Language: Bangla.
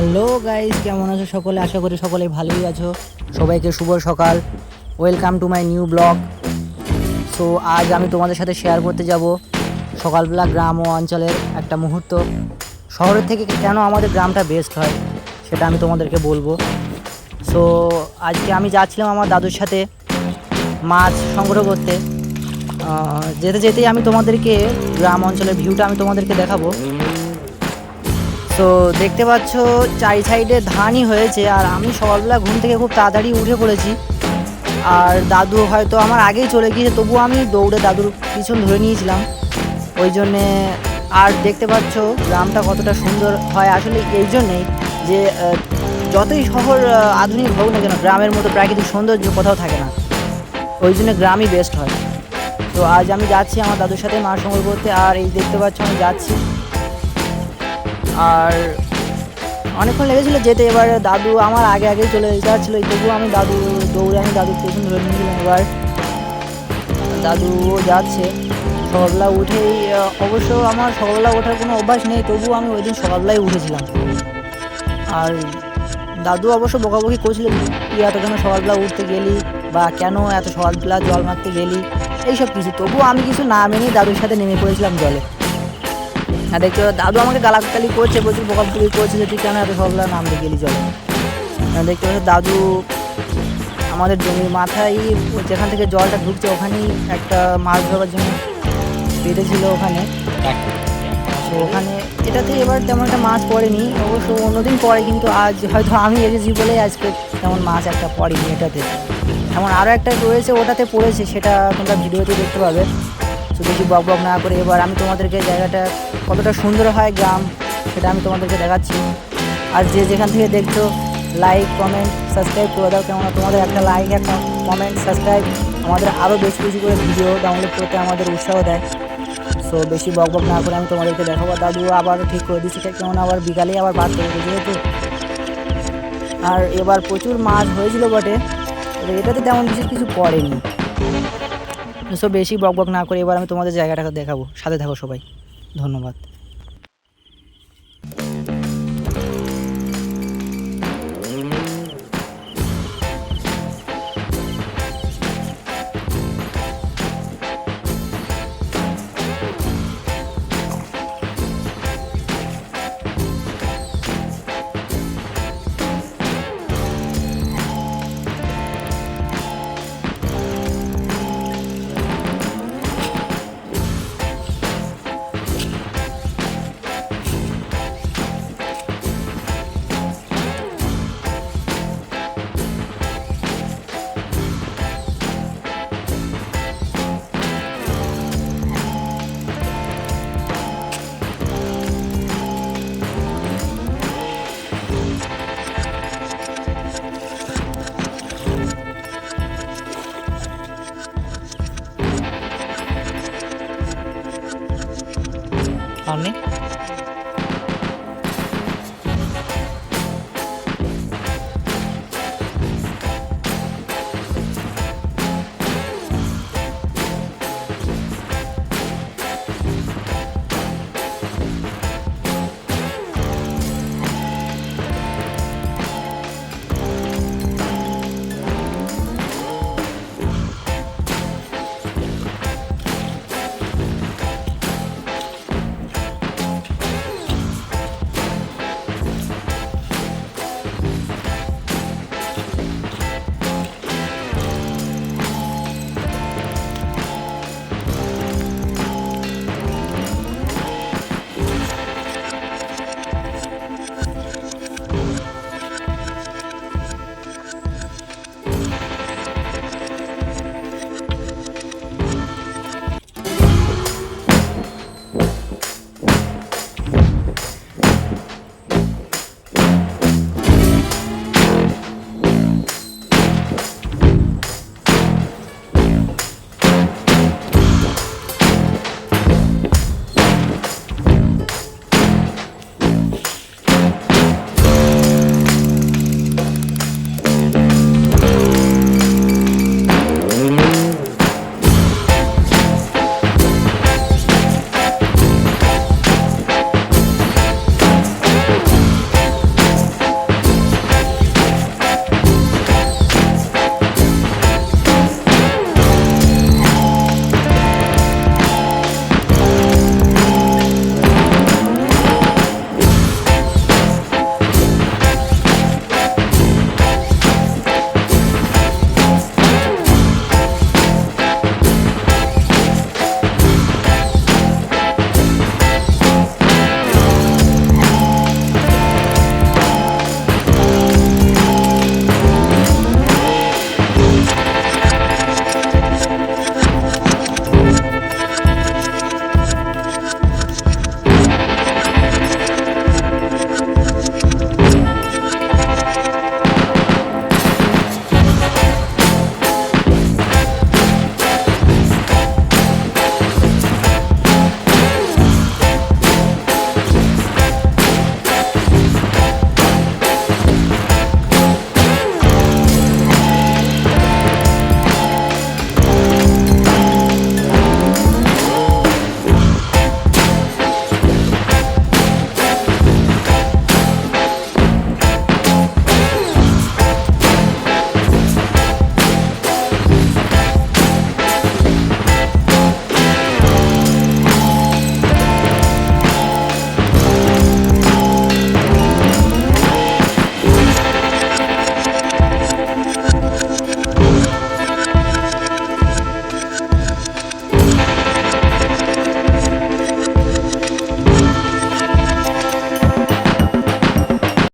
হ্যালো গাইস, কেমন আছো সকলে? আশা করি সকলে ভালোই আছো। সবাইকে শুভ সকাল। Welcome to my new blog so আজ আমি তোমাদের সাথে শেয়ার করতে যাব সকালবেলা গ্রাম ও অঞ্চলের একটা মুহূর্ত। শহরের থেকে কেন আমাদের গ্রামটা বেস্ট হয়, সেটা আমি তোমাদেরকে বলব। সো আজকে আমি যাচ্ছিলাম আমার দাদুর সাথে মাছ সংগ্রহ করতে। যেতে যেতেই আমি তোমাদেরকে গ্রাম অঞ্চলের ভিউটা আমি তোমাদেরকে দেখাবো। তো দেখতে পাচ্ছ, চারি সাইডে ধানই হয়েছে, আর আমি সকালবেলা ঘুম থেকে খুব তাড়াতাড়ি উঠে পড়েছি। আর দাদু হয়তো আমার আগেই চলে গিয়েছে তবুও আমি দৌড়ে দাদুর পিছন ধরে নিয়েছিলাম। ওই জন্যে, আর দেখতে পাচ্ছ, গ্রামটা কতটা সুন্দর হয়। আসলে এই জন্যেই যে যতই শহর আধুনিক হোক না কেন, গ্রামের মতো প্রাকৃতিক সৌন্দর্য কোথাও থাকে না। ওই জন্য গ্রামই বেস্ট হয়। তো আজ আমি যাচ্ছি আমার দাদুর সাথে মাছ সংগ্রহ করতে আর এই দেখতে পাচ্ছ আমি যাচ্ছি। আর অনেকক্ষণ লেগেছিল যেতে, এবার দাদু আমার আগে আগে চলে যাচ্ছিল তবুও আমি দাদু দৌড়ে আমি দাদুর পেছন ধরে নিয়েছিলাম এবার। দাদুও যাচ্ছে, সকালবেলা উঠেই অবশ্য আমার সকালবেলা ওঠার কোনো অভ্যাস নেই, তবুও আমি ওই দিন সকালবেলায় উঠেছিলাম। আর দাদু অবশ্য বকাবকি করছিল তুই এত কেন সকালবেলা উঠতে গেলি বা কেন এত সকালবেলা জল মারতে গেলি? এইসব কিছু, তবুও আমি কিছু না মেনেই দাদুর সাথে নেমে পড়েছিলাম জলে। দেখতে পাচ্ছ, দাদু আমাকে গালাগালি করছে প্রচুর বকাবকি করছে যে কেন এত সকালবেলা নামতে গেলি জলে আর দেখতে পাচ্ছ দাদু আমাদের জমির মাথায় যেখান থেকে জলটা ঢুকছে ওখানেই একটা মাছ ধরার জন্য বেঁধেছিল ওখানে। তো ওখানে এটাতে এবার তেমন একটা মাছ পড়েনি অবশ্য অন্যদিন পড়ে কিন্তু আজ হয়তো আমি এসেছি বলে আজকে তেমন মাছ একটা পড়েনি এটাতে। এমন আরও একটা রয়েছে ওটাতে পড়েছে সেটা তোমরা ভিডিওতে দেখতে পাবে। তো বেশি বক বক না করে এবার আমি তোমাদেরকে জায়গাটা কতটা সুন্দর হয় গ্রাম, সেটা আমি তোমাদেরকে দেখাচ্ছি। আর যে যেখান থেকে দেখছ লাইক কমেন্ট সাবস্ক্রাইব করে দাও কেননা তোমাদের একটা লাইক একটা কমেন্ট সাবস্ক্রাইব আমাদের আরও বেশি বেশি করে ভিডিও ডাউনলোড করতে আমাদের উৎসাহ দেয়। সো বেশি বক বক না করে আমি তোমাদেরকে দেখাবো। দাদু আবার ঠিক করে দিচ্ছি কেমন আবার বিকালে আবার বাদ করব যেহেতু আর এবার প্রচুর মাছ হয়েছিল বটে এটাতে তেমন বিশেষ কিছু পড়েনি। সো বেশি বক বক না করে এবার আমি তোমাদের জায়গাটাকে দেখাবো। সাথে থাকো সবাই। ধন্যবাদ। on me.